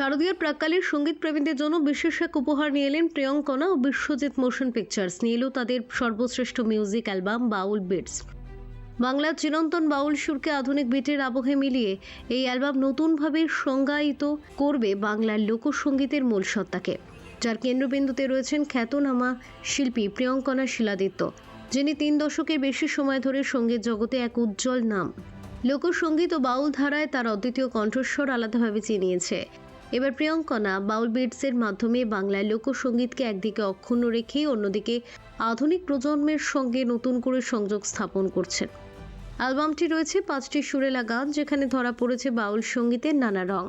শারদীয়ার প্রাককালের সংগীত প্রেমীদের জন্য বিশেষ এক উপহার নিয়ে এলেন প্রিয়ঙ্কনা ও বিশ্বজিৎ মোশন পিকচার্স নিয়ে এলো তাদের সর্বশ্রেষ্ঠ মিউজিক অ্যালবাম বাউল বিটস বাংলার চিরন্তন বাউল সুরকে আধুনিক বিটের আবহে মিলিয়ে এই অ্যালবাম নতুনভাবে সংজ্ঞায়িত করবে বাংলার লোকসঙ্গীতের মূল সত্তাকে। যার কেন্দ্রবিন্দুতে রয়েছেন খ্যাতনামা শিল্পী প্রিয়ঙ্কনা শিলাদিত্য, যিনি তিন দশকের বেশি সময় ধরে সংগীত জগতে এক উজ্জ্বল নাম। লোকসঙ্গীত ও বাউল ধারায় তার অদ্বিতীয় কণ্ঠস্বর আলাদাভাবে চিনিয়েছে। এবার প্রিয়ঙ্কনা বাউল বিটসের মাধ্যমে বাংলায় লোকসঙ্গীতকে একদিকে অক্ষুণ্ণ রেখেই অন্যদিকে আধুনিক প্রজন্মের সঙ্গে নতুন করে সংযোগ স্থাপন করছেন। অ্যালবামটি রয়েছে পাঁচটি সুরেলা গান, যেখানে ধরা পড়েছে বাউল সঙ্গীতের নানা রং।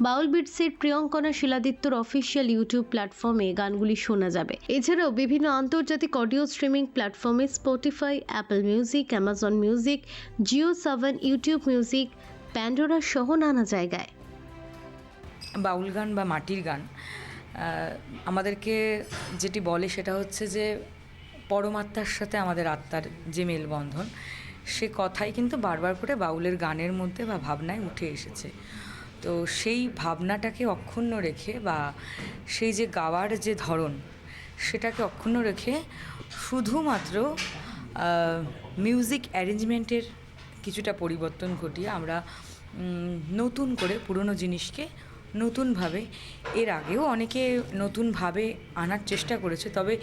বাউল বিটসের প্রিয়ঙ্কনা শিলাদিত্যর অফিসিয়াল ইউটিউব প্ল্যাটফর্মে গানগুলি শোনা যাবে। এছাড়াও বিভিন্ন আন্তর্জাতিক অডিও স্ট্রিমিং প্ল্যাটফর্মে Spotify, Apple music, Amazon music, JioSaavn, YouTube music, Pandora সহ নানা জায়গায়। বাউল গান বা মাটির গান আমাদেরকে যেটি বলে সেটা হচ্ছে যে পরমাত্মার সাথে আমাদের আত্মার যে মেলবন্ধন, সে কথাই কিন্তু বারবার করে বাউলের গানের মধ্যে বা ভাবনায় উঠে এসেছে। তো সেই ভাবনাটাকে অক্ষুণ্ণ রেখে বা সেই যে গাওয়ার যে ধরন, সেটাকে অক্ষুণ্ণ রেখে শুধুমাত্র মিউজিক অ্যারেঞ্জমেন্টের কিছুটা পরিবর্তন ঘটিয়ে আমরা নতুন করে পুরনো জিনিসকে নতুনভাবে। এর আগেও অনেকে নতুনভাবে আনার চেষ্টা করেছে, তবে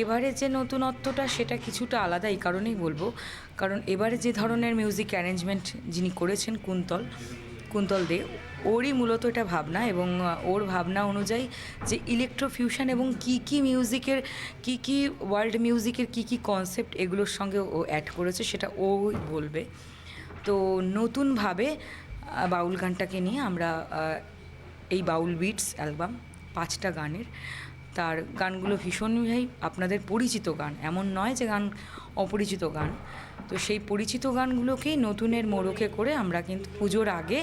এবারে যে নতুনত্বটা সেটা কিছুটা আলাদা এই কারণেই বলব। কারণ এবারে যে ধরনের মিউজিক অ্যারেঞ্জমেন্ট যিনি করেছেন কুন্তল কুন্তল দে, ওরই মূলত এটা ভাবনা এবং ওর ভাবনা অনুযায়ী যে ইলেকট্রোফিউশন এবং কি কি মিউজিকের কি কি ওয়ার্ল্ড মিউজিকের কি কি কনসেপ্ট এগুলোর সঙ্গে ও অ্যাড করেছে সেটা ওই বলবে। তো নতুনভাবে বাউল গানটাকে নিয়ে আমরা এই বাউল বিটস অ্যালবাম, পাঁচটা গানের। তার গানগুলো ভীষণভাবে আপনাদের পরিচিত গান। এমন নয় যে গান অপরিচিত গান। তো সেই পরিচিত গানগুলোকেই নতুনের মোড়কে করে আমরা কিন্তু পুজোর আগে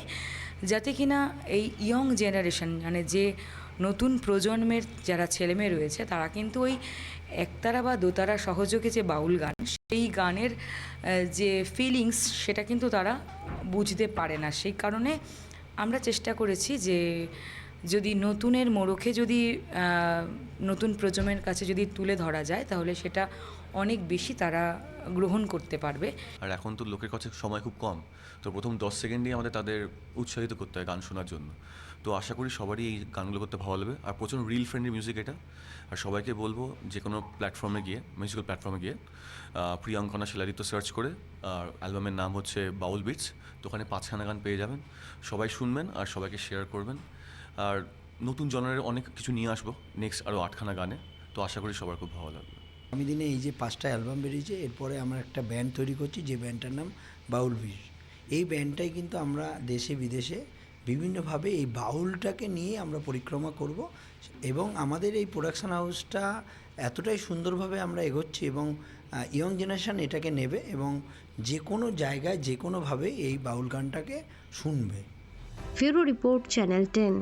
যাতে কিনা এই ইয়ং জেনারেশন মানে যে নতুন প্রজন্মের যারা ছেলেমেয়ে রয়েছে, তারা কিন্তু ওই একতারা বা দোতারা সহযোগে যে বাউল গান, সেই গানের যে ফিলিংস সেটা কিন্তু তারা বুঝতে পারে না। সেই কারণে আমরা চেষ্টা করেছি যে যদি নতুনের মোড়কে যদি নতুন প্রজন্মের কাছে যদি তুলে ধরা যায়, তাহলে সেটা অনেক বেশি তারা গ্রহণ করতে পারবে। আর এখন তো লোকের কাছে সময় খুব কম। তো প্রথম দশ সেকেন্ডেই আমাদের তাদের উৎসাহিত করতে হয় গান শোনার জন্য। তো আশা করি সবারই এই গানগুলো করতে ভালো লাগবে। আর প্রচুর রিল ফ্রেন্ডলি মিউজিক এটা। আর সবাইকে বলব যে কোনো প্ল্যাটফর্মে গিয়ে মিউজিক্যাল প্ল্যাটফর্মে গিয়ে প্রিয়াঙ্কনা শিলাদিত্য সার্চ করে, আর অ্যালবামের নাম হচ্ছে বাউল বিটস তো ওখানে পাঁচখানা গান পেয়ে যাবেন। সবাই শুনবেন আর সবাইকে শেয়ার করবেন। আর নতুন জনারের অনেক কিছু নিয়ে আসব নেক্সট আরও আটখানা গানে। তো আশা করি সবার খুব ভালো লাগবে। আমি দিনে এই যে পাঁচটা অ্যালবাম বেরিয়েছে, এরপরে আমরা একটা ব্যান্ড তৈরি করছি যে ব্যান্ডটার নাম বাউল বিশ এই ব্যান্ডটাই কিন্তু আমরা দেশে, বিদেশে বিভিন্নভাবে এই বাউলটাকে নিয়ে আমরা পরিক্রমা করব এবং আমাদের এই প্রোডাকশন হাউসটা এতটাই সুন্দরভাবে আমরা এগোচ্ছি এবং ইয়ং জেনারেশান এটাকে নেবে এবং যে কোনো জায়গায়, যে কোনোভাবে এই বাউল গানটাকে শুনবে। ফেরো রিপোর্ট চ্যানেল টেন।